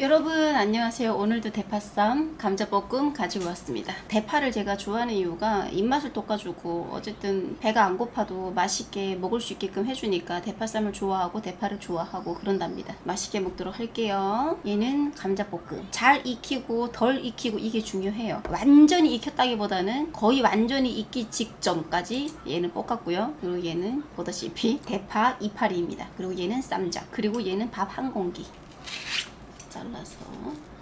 여러분 안녕하세요. 오늘도 대파쌈 감자볶음 가지고 왔습니다. 대파를 제가 좋아하는 이유가 입맛을 돋궈주고 어쨌든 배가 안 고파도 맛있게 먹을 수 있게끔 해주니까 대파쌈을 좋아하고 대파를 좋아하고 그런답니다. 맛있게 먹도록 할게요. 얘는 감자볶음. 잘 익히고 덜 익히고 이게 중요해요. 완전히 익혔다기보다는 거의 완전히 익기 직전까지 얘는 볶았고요. 그리고 얘는 보다시피 대파 이파리입니다. 그리고 얘는 쌈장. 그리고 얘는 밥 한 공기. 잘라서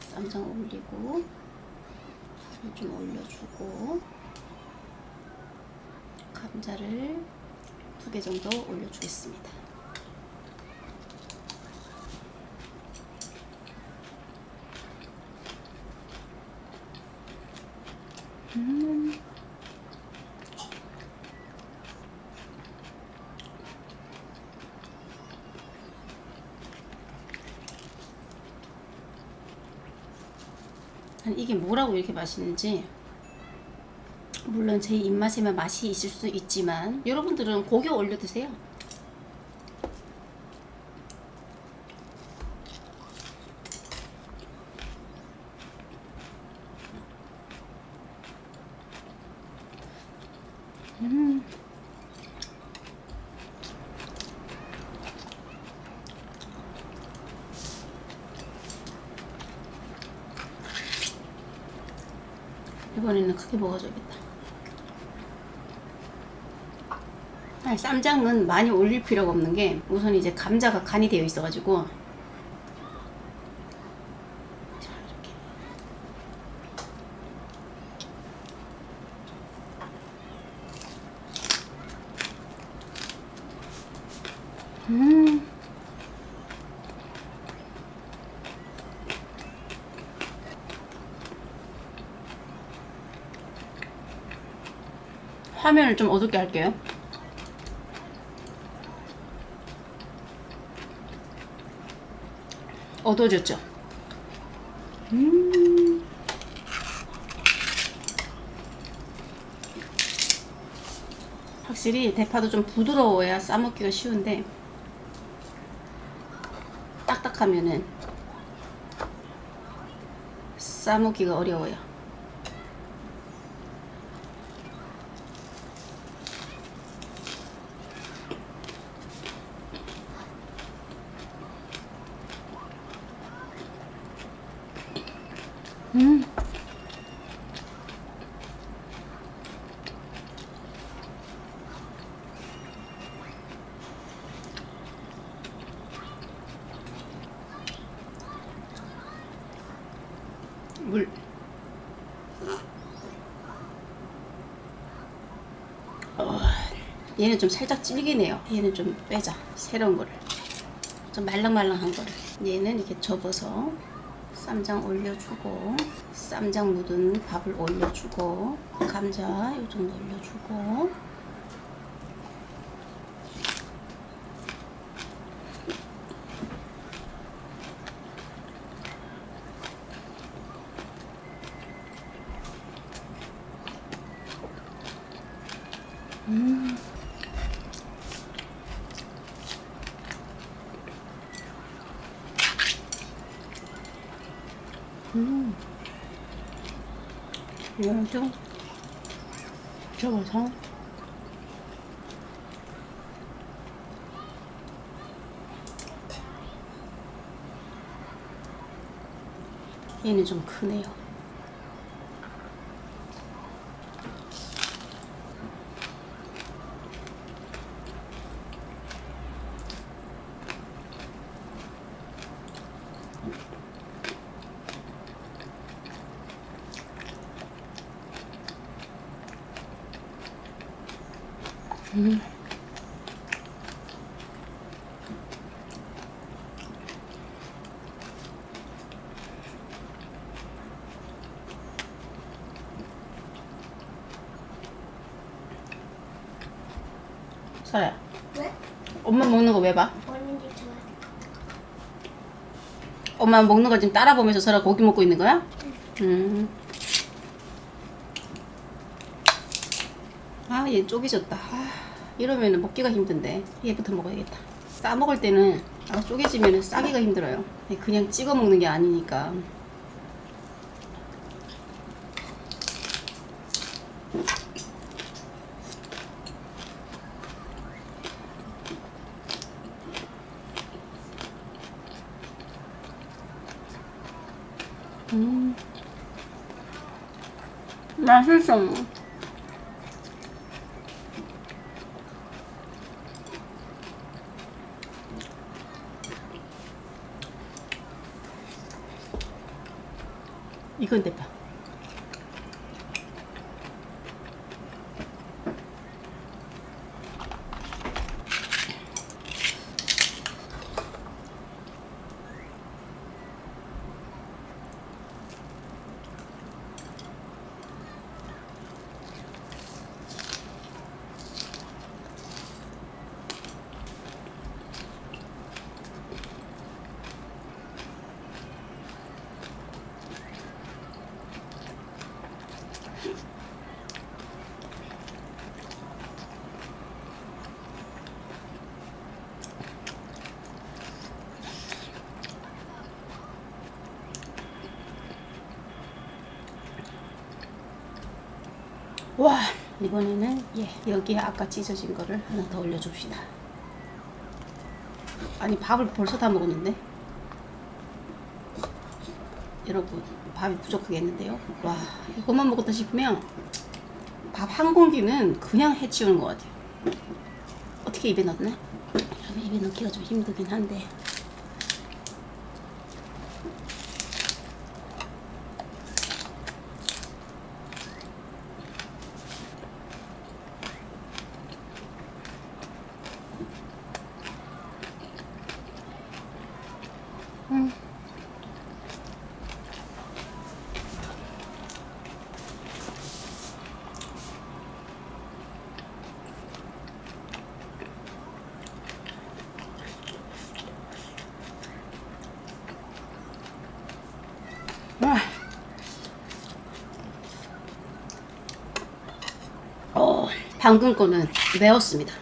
쌈장 올리고 술좀 올려주고 감자를 두 개 정도 올려주겠습니다. 음. 이게 뭐라고 이렇게 맛있는지 물론 제 입맛에만 맛이 있을 수 있지만 여러분들은 고기 올려 드세요. 음. 이번에는 크게 먹어줘야겠다. 쌈장은 많이 올릴 필요가 없는 게 우선 이제 감자가 간이 되어 있어가지고 화면을 좀 어둡게 할게요. 어두워졌죠? 음. 확실히 대파도 좀 부드러워야 싸먹기가 쉬운데 딱딱하면은 싸먹기가 어려워요. 음. 물. 어, 얘는 좀 살짝 질기네요. 얘는 좀 빼자. 새로운 거를. 좀 말랑말랑한 거를. 얘는 이렇게 접어서 쌈장 올려주고 쌈장 묻은 밥을 올려주고 감자 요 정도 올려주고 음. 음. 이거는 좀 접어서 얘는 좀 크네요. 음. 설아야, 왜? 엄마 먹는 거 왜 봐? 언니들 좋아해. 엄마 먹는 걸 지금 따라 보면서 설아 고기 먹고 있는 거야? 음. 아, 얘 쪼개졌다. 아, 이러면 먹기가 힘든데. 얘부터 먹어야겠다. 싸 먹을 때는 아, 쪼개지면 싸기가 힘들어요. 그냥 찍어 먹는 게 아니니까. 음. 맛있어. 이건 대파. 와 이번에는 예 여기에 아까 찢어진 거를 하나 더 올려줍시다. 아니 밥을 벌써 다 먹었는데 여러분 밥이 부족하겠는데요? 와 이것만 먹었다 싶으면 밥 한 공기는 그냥 해치우는 것 같아요. 어떻게 입에 넣나? 여러분 입에 넣기가 좀 힘들긴 한데 와. 어, 방금 거는 매웠습니다.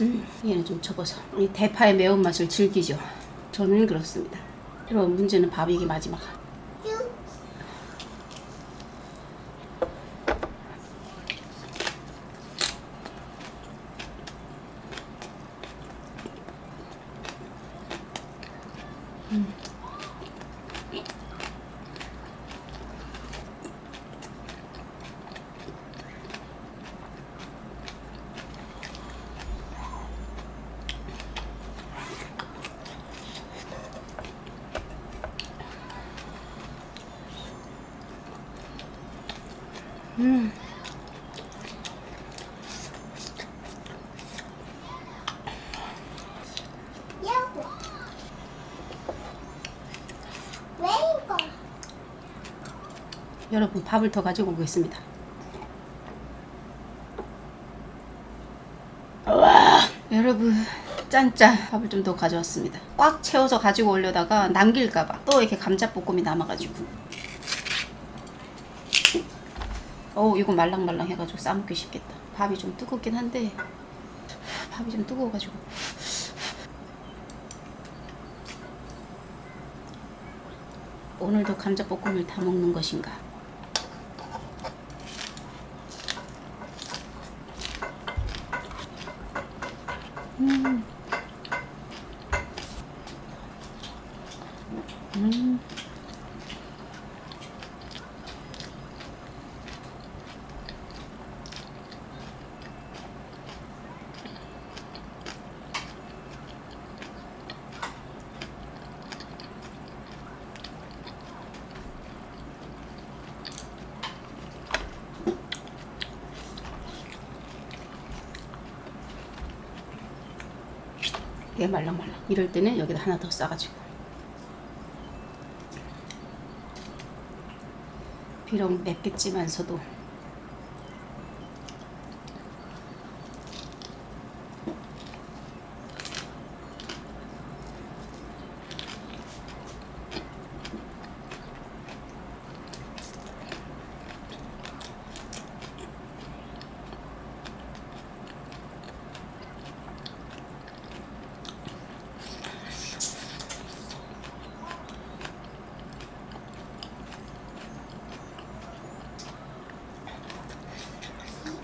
음, 얘는 좀 적어서 이 대파의 매운맛을 즐기죠. 저는 그렇습니다. 여러분 문제는 밥이 이게 마지막. 이거? 여러분 밥을 더 가지고 오겠습니다. 와 여러분 짠짠 밥을 좀 더 가져왔습니다. 꽉 채워서 가지고 오려다가 남길까봐 또 이렇게 감자볶음이 남아가지고 어 이거 말랑말랑 해가지고 싸먹기 쉽겠다. 밥이 좀 뜨겁긴 한데 밥이 좀 뜨거워가지고 오늘도 감자볶음을 다 먹는 것인가? 음. 음. 이게 말랑말랑. 이럴 때는 여기다 하나 더 싸가지고. 비록 맵겠지만서도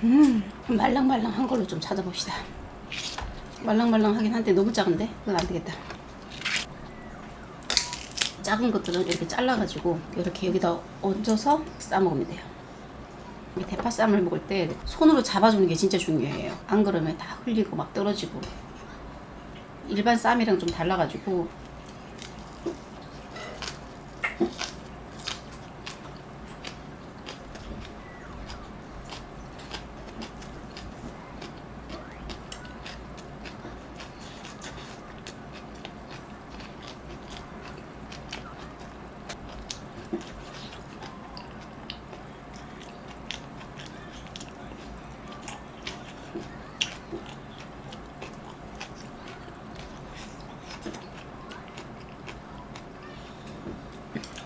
음, 말랑말랑한 걸로 좀 찾아봅시다. 말랑말랑하긴 한데 너무 작은데? 그건 안 되겠다. 작은 것들은 이렇게 잘라가지고 이렇게 여기다 얹어서 싸먹으면 돼요. 이 대파쌈을 먹을 때 손으로 잡아주는 게 진짜 중요해요. 안 그러면 다 흘리고 막 떨어지고. 일반 쌈이랑 좀 달라가지고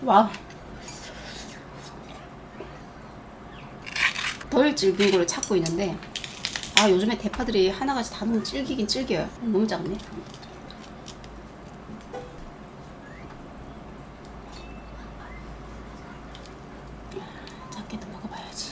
와우. 덜 질긴 걸 찾고 있는데 아 요즘에 대파들이 하나같이 다 너무 질기긴 질겨요. 너무 작네. 작게도 먹어봐야지.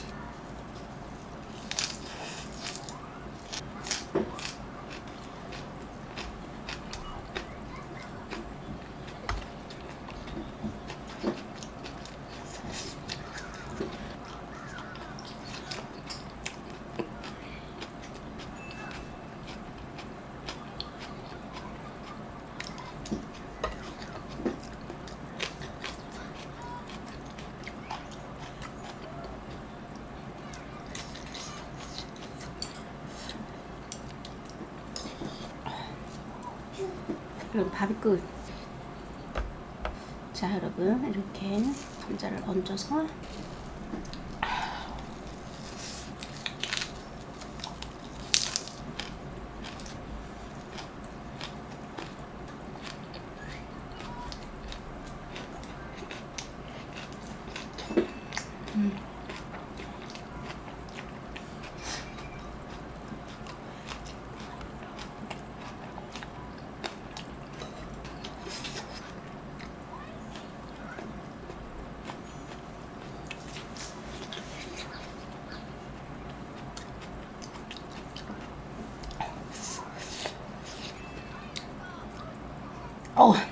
여러분 밥이 끝. 자 여러분 이렇게 감자를 얹어서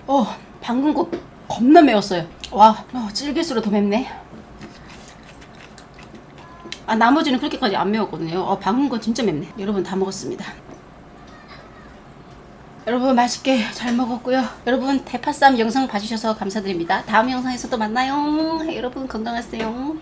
어, 어, 방금 거 겁나 매웠어요. 와, 어, 찔길수록 더 맵네. 아, 나머지는 그렇게까지 안 매웠거든요. 어, 방금 거 진짜 맵네. 여러분 다 먹었습니다. 여러분 맛있게 잘 먹었고요. 여러분 대파쌈 영상 봐주셔서 감사드립니다. 다음 영상에서 또 만나요. 여러분 건강하세요.